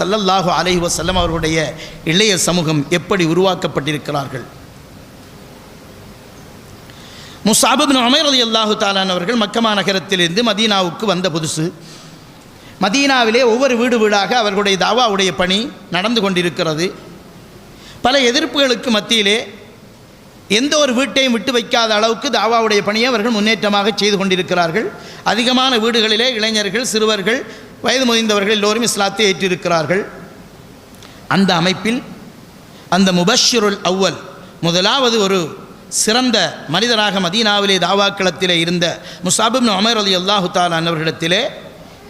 சல்லல்லாஹு அலஹி வசல்லம் அவர்களுடைய இளைய சமூகம் எப்படி உருவாக்கப்பட்டிருக்கிறார்கள்? முசாபிபின் அமர் அலி அல்லாஹு தாலான் அவர்கள் மக்கமா நகரத்திலிருந்து மதீனாவுக்கு வந்த புதுசு. மதீனாவிலே ஒவ்வொரு வீடு வீடாக அவர்களுடைய தாவாவுடைய பணி நடந்து கொண்டிருக்கிறது. பல எதிர்ப்புகளுக்கு மத்தியிலே எந்த ஒரு வீட்டையும் விட்டு வைக்காத அளவுக்கு தாவாவுடைய பணியை அவர்கள் முன்னேற்றமாக செய்து கொண்டிருக்கிறார்கள். அதிகமான வீடுகளிலே இளைஞர்கள் சிறுவர்கள் வயது முதிர்ந்தவர்கள் எல்லோரும் இஸ்லாத்தை ஏற்றிருக்கிறார்கள். அந்த அமைப்பில் அந்த முபஷிருல் அவ்வல் முதலாவது ஒரு சிறந்த மனிதராக மதீனாவிலே தாவாக்களத்திலே இருந்த முசாபிப் அமர் அலி அல்லாஹு அன்னவர்களிடத்திலே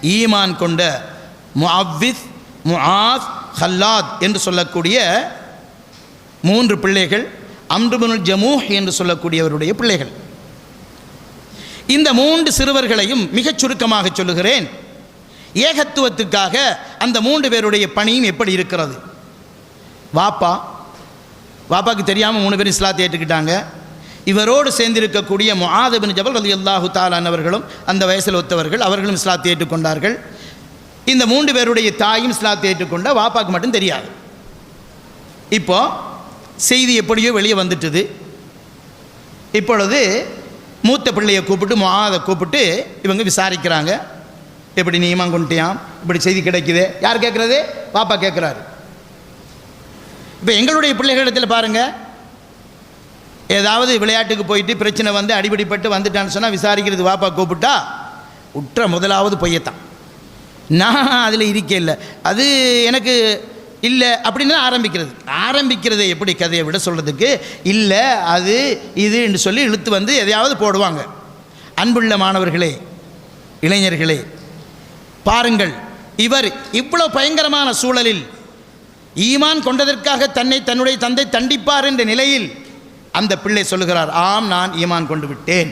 ஈமான் கொண்ட முஅவித் முஆத் ஹல்லாத் என்று சொல்லக்கூடிய மூன்று பிள்ளைகள் அம்ருபனுல் ஜமூஹ் என்று சொல்லக்கூடியவருடைய பிள்ளைகள். இந்த மூன்று சிறுவர்களையும் மிகச் சுருக்கமாக சொல்லுகிறேன். ஏகத்துவத்துக்காக அந்த மூன்று பேருடைய பணியும் எப்படி இருக்கிறது? வாப்பா வாப்பாக்கு தெரியாமல் மூணு பேரும் இஸ்லாத்தை ஏற்றுக்கிட்டாங்க. இவரோடு சேர்ந்திருக்கக்கூடிய முஆதபின் ஜபல் அலி அல்லாஹு தாலானவர்களும் அந்த வயசில் ஒத்தவர்கள் அவர்களும் இஸ்லாத்தை ஏற்றுக்கொண்டார்கள். இந்த மூன்று பேருடைய தாயும் இஸ்லாத்தை ஏற்றுக்கொண்ட வாப்பாக்கு மட்டும் தெரியாது. இப்போ செய்தி எப்படியோ வெளியே வந்துட்டுது. இப்பொழுது மூத்த பிள்ளையை கூப்பிட்டு முஆதை கூப்பிட்டு இவங்க விசாரிக்கிறாங்க. எப்படி ஈமான் கொண்டுட்டியான் இப்படி செய்தி கிடைக்குது? யார் கேட்குறது பாப்பா கேட்குறாரு இப்போ எங்களுடைய பிள்ளைகளிடத்தில் பாருங்கள் ஏதாவது விளையாட்டுக்கு போயிட்டு பிரச்சனை வந்து அடிபடிப்பட்டு வந்துட்டான்னு சொன்னால் விசாரிக்கிறது வாப்பா கூப்பிட்டா உற்ற முதலாவது பொய்யத்தான் நான் அதில் இருக்க இல்லை. அது எனக்கு இல்லை அப்படின்னு ஆரம்பிக்கிறது. ஆரம்பிக்கிறதை எப்படி கதையை விட சொல்கிறதுக்கு இல்லை அது இதுன்னு சொல்லி இழுத்து வந்து எதையாவது போடுவாங்க. அன்புள்ள மாணவர்களே இளைஞர்களே பாருங்கள் இவர் இவ்வளோ பயங்கரமான சூழலில் ஈமான் கொண்டதற்காக தன்னை தன்னுடைய தந்தை தண்டிப்பார் என்ற நிலையில் அந்த பிள்ளை சொல்லுகிறார் ஆம் நான் ஈமான் கொண்டு விட்டேன்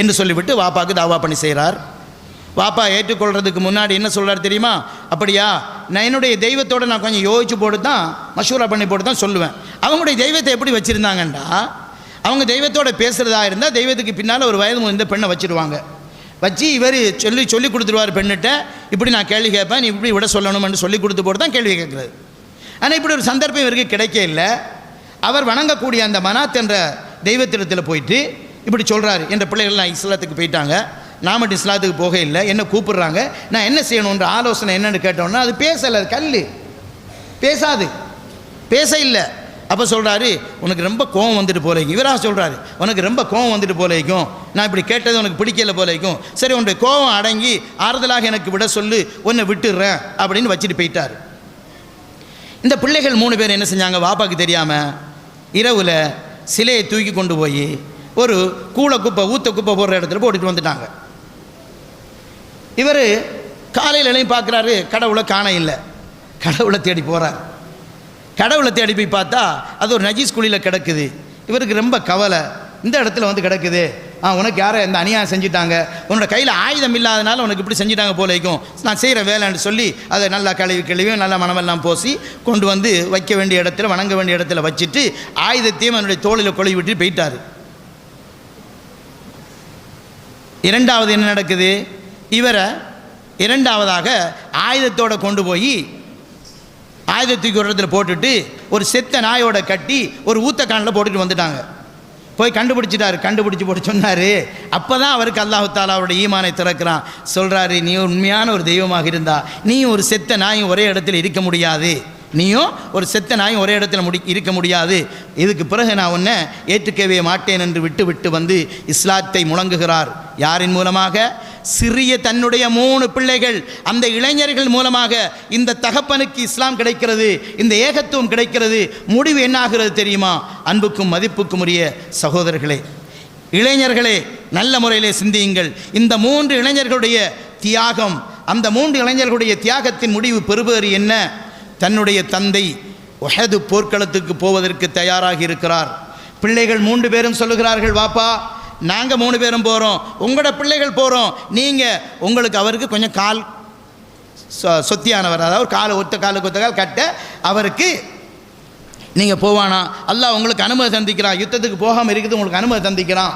என்று சொல்லிவிட்டு வாப்பாக்கு தாவா பண்ணி செய்கிறார். வாப்பா ஏற்றுக்கொள்கிறதுக்கு முன்னாடி என்ன சொல்கிறார் தெரியுமா? அப்படியா நான் என்னுடைய தெய்வத்தோடு நான் கொஞ்சம் யோசிச்சு போட்டு தான் மஷூரா பண்ணி போட்டு தான் சொல்லுவேன். அவங்களுடைய தெய்வத்தை எப்படி வச்சுருந்தாங்கண்டா? அவங்க தெய்வத்தோட பேசுகிறதா இருந்தால் தெய்வத்துக்கு பின்னால் ஒரு வயது இந்த பெண்ணை வச்சுருவாங்க. வச்சு இவர் சொல்லி சொல்லி கொடுத்துருவார் பெண்ணிட்ட இப்படி நான் கேள்வி கேட்பேன் நீ இப்படி விட சொல்லணும்னு சொல்லி கொடுத்து போட்டு தான் கேள்வி கேட்குறது ஆனால் இப்படி ஒரு சந்தர்ப்பம் இவருக்கு கிடைக்க இல்லை. அவர் வணங்கக்கூடிய அந்த மனாத் என்ற தெய்வத்திடத்தில் போயிட்டு இப்படி சொல்கிறாரு என்ற பிள்ளைகள் நான் இஸ்லாத்துக்கு போயிட்டாங்க. நான் மட்டும் இஸ்லாத்துக்கு போக இல்லை. என்ன கூப்பிடுறாங்க? நான் என்ன செய்யணுன்ற ஆலோசனை என்னென்னு கேட்டோன்னா அது பேசலை அது கல் பேசாது. பேச இல்லை. அப்போ சொல்கிறாரு உனக்கு ரொம்ப கோவம் வந்துட்டு போலேக்கும் இவராக சொல்கிறாரு உனக்கு ரொம்ப கோவம் வந்துட்டு போலேக்கும் நான் இப்படி கேட்டது உனக்கு பிடிக்கல போலேக்கும் சரி உன்னுடைய கோவம் அடங்கி ஆறுதலாக எனக்கு விட சொல்லு உன்னை விட்டுடுறேன் அப்படின்னு வச்சுட்டு போயிட்டார். இந்த பிள்ளைகள் மூணு பேர் என்ன செஞ்சாங்க? வாப்பாக்கு தெரியாமல் இரவில் சிலையை தூக்கி கொண்டு போய் ஒரு கூளை குப்பை ஊத்த குப்பை போடுற இடத்துல போட்டுட்டு வந்துட்டாங்க. இவர் காலையிலையும் பார்க்குறாரு கடவுளை காண இல்லை. கடவுளை தேடி போகிறார் கடவுளை தேடி போய் பார்த்தா அது ஒரு நஜீஸ் குழியில் கிடக்குது. இவருக்கு ரொம்ப கவலை. இந்த இடத்துல வந்து கிடக்குது. ஆ உனக்கு யாரை இந்த அநியாயம் செஞ்சுட்டாங்க. உன்னோட கையில் ஆயுதம் இல்லாதனால உனக்கு இப்படி செஞ்சுட்டாங்க போல வைக்கும் நான் செய்கிற வேலைன்னு சொல்லி அதை நல்லா கழுவி கழுவி நல்லா மனமெல்லாம் போசி கொண்டு வந்து வைக்க வேண்டிய இடத்துல வணங்க வேண்டிய இடத்துல வச்சுட்டு ஆயுதத்தையும் என்னுடைய தோளில் கொழுவி விட்டு போயிட்டார். இரண்டாவது என்ன நடக்குது? இவரை இரண்டாவதாக ஆயுதத்தோடு கொண்டு போய் ஆயுதத்துக்கு ஒரு இடத்துல போட்டுட்டு ஒரு செத்த நாயோட கட்டி ஒரு ஊத்தக்கானில் போட்டுட்டு வந்துட்டாங்க. போய் கண்டுபிடிச்சிட்டாரு கண்டுபிடிச்சி போட்டு சொன்னார். அப்போ தான் அவருக்கு அல்லாஹு தாலாவோட ஈமானை திறக்கிறான். சொல்கிறாரு நீ உண்மையான ஒரு தெய்வமாக இருந்தா நீயும் ஒரு செத்த நாயும் ஒரே இடத்துல இருக்க முடியாது. நீயும் ஒரு செத்த நாயும் ஒரே இடத்துல முடி இருக்க முடியாது. இதுக்கு பிறகு நான் உன்னை ஏற்றுக்கவே மாட்டேன் என்று விட்டு விட்டு வந்து இஸ்லாத்தை முழங்குகிறார். யாரின் மூலமாக? சிறிய தன்னுடைய மூணு பிள்ளைகள் அந்த இளைஞர்கள் மூலமாக இந்த தகப்பனுக்கு இஸ்லாம் கிடைக்கிறது இந்த ஏகத்துவம் கிடைக்கிறது. முடிவு என்னாகிறது தெரியுமா? அன்புக்கும் மதிப்புக்கும் உரிய சகோதரர்களே இளைஞர்களே நல்ல முறையிலே சிந்தியுங்கள். இந்த மூன்று இளைஞர்களுடைய தியாகம் அந்த மூன்று இளைஞர்களுடைய தியாகத்தின் முடிவு பெறுபவர் என்ன? தன்னுடைய தந்தை ஒஹது போர்க்களத்துக்கு போவதற்கு தயாராகி இருக்கிறார். பிள்ளைகள் மூன்று பேரும் சொல்லுகிறார்கள் வாப்பா நாங்கள் மூணு பேரும் போகிறோம் உங்களோட பிள்ளைகள் போகிறோம் நீங்கள் உங்களுக்கு அவருக்கு கொஞ்சம் கால் சொத்தியானவர். அதாவது காலை ஒத்த காலுக்கு ஒத்த கால் கட்ட அவருக்கு நீங்கள் போவானா? அல்லாஹ் உங்களுக்கு அனுமதி சந்திக்கிறான் யுத்தத்துக்கு போகாமல் இருக்குது உங்களுக்கு அனுமதி தந்திக்கிறான்.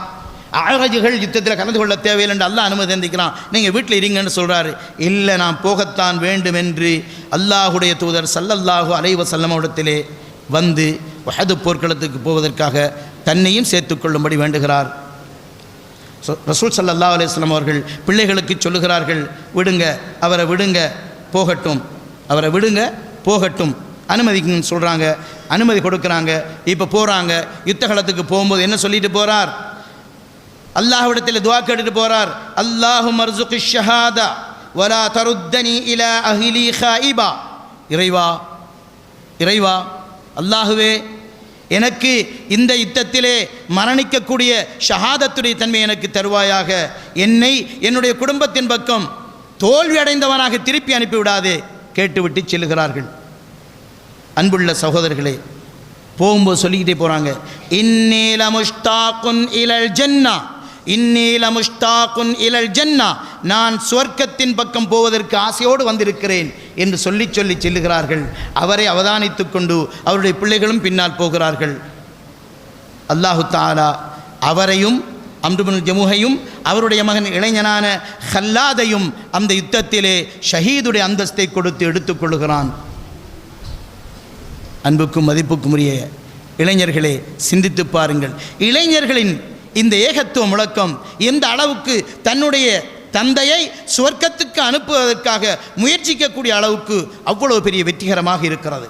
ஆரஜுகள் யுத்தத்தில் கலந்து கொள்ள தேவையில்லை அல்லாஹ் அனுமதி தந்திக்கிறான். நீங்கள் வீட்டில் இருங்கன்னு சொல்கிறாரு இல்லை நான் போகத்தான் வேண்டும் என்று அல்லாஹுடைய தூதர் சல்லல்லாஹு அலைவ செல்லமிடத்திலே வந்து வயது போர்க்களத்துக்கு போவதற்காக தன்னையும் சேர்த்துக்கொள்ளும்படி வேண்டுகிறார். ரசூல் சல்லா அலிஸ்லாம் அவர்கள் பிள்ளைகளுக்கு சொல்லுகிறார்கள் விடுங்க அவரை விடுங்க போகட்டும். அவரை விடுங்க போகட்டும். அனுமதிக்குன்னு சொல்கிறாங்க அனுமதி கொடுக்குறாங்க இப்போ போகிறாங்க யுத்தகலத்துக்கு போகும்போது என்ன சொல்லிட்டு போகிறார் அல்லாஹ்விடத்தில் துவா கேட்டுட்டு போகிறார் அல்லாஹு மர்சு ஷஹாதா வலா தருத்தனி இலா அஹிலி ஹாயிபா இறைவா இறைவா அல்லாஹுவே எனக்கு இந்த யுத்தத்திலே மரணிக்கக்கூடிய ஷஹாதத்துடைய தன்மை எனக்கு தருவாயாக. என்னை என்னுடைய குடும்பத்தின் பக்கம் தோல்வி அடைந்தவனாக திருப்பி அனுப்பிவிடாதே கேட்டுவிட்டு செல்கிறார்கள். அன்புள்ள சகோதரர்களே போகும்போது சொல்லிக்கிட்டே போகிறாங்க இன்னீல முஷ்தாக்குன் இலல் ஜென்னா. இன்னீல முஷ்தாக்குன் இலல் ஜன்னா நான் சுவர்க்கத்தின் பக்கம் போவதற்கு ஆசையோடு வந்திருக்கிறேன் என்று சொல்லி சொல்லி செல்லுகிறார்கள். அவரை அவதானித்து கொண்டு அவருடைய பிள்ளைகளும் பின்னால் போகிறார்கள். அல்லாஹு தாலா அவரையும் அம்ருபின் ஜமுகையும் அவருடைய மகன் இளைஞனான ஹல்லாதையும் அந்த யுத்தத்திலே ஷஹீதுடைய அந்தஸ்தை கொடுத்து எடுத்துக்கொள்கிறான் அன்புக்கும் மதிப்புக்கும் உரிய இளைஞர்களே சிந்தித்து பாருங்கள். இளைஞர்களின் இந்த ஏகத்துவ முழக்கம் எந்த அளவுக்கு தன்னுடைய தந்தையை சுவர்க்கத்துக்கு அனுப்புவதற்காக முயற்சிக்கக்கூடிய அளவுக்கு அவ்வளவு பெரிய வெற்றிகரமாக இருக்கிறது.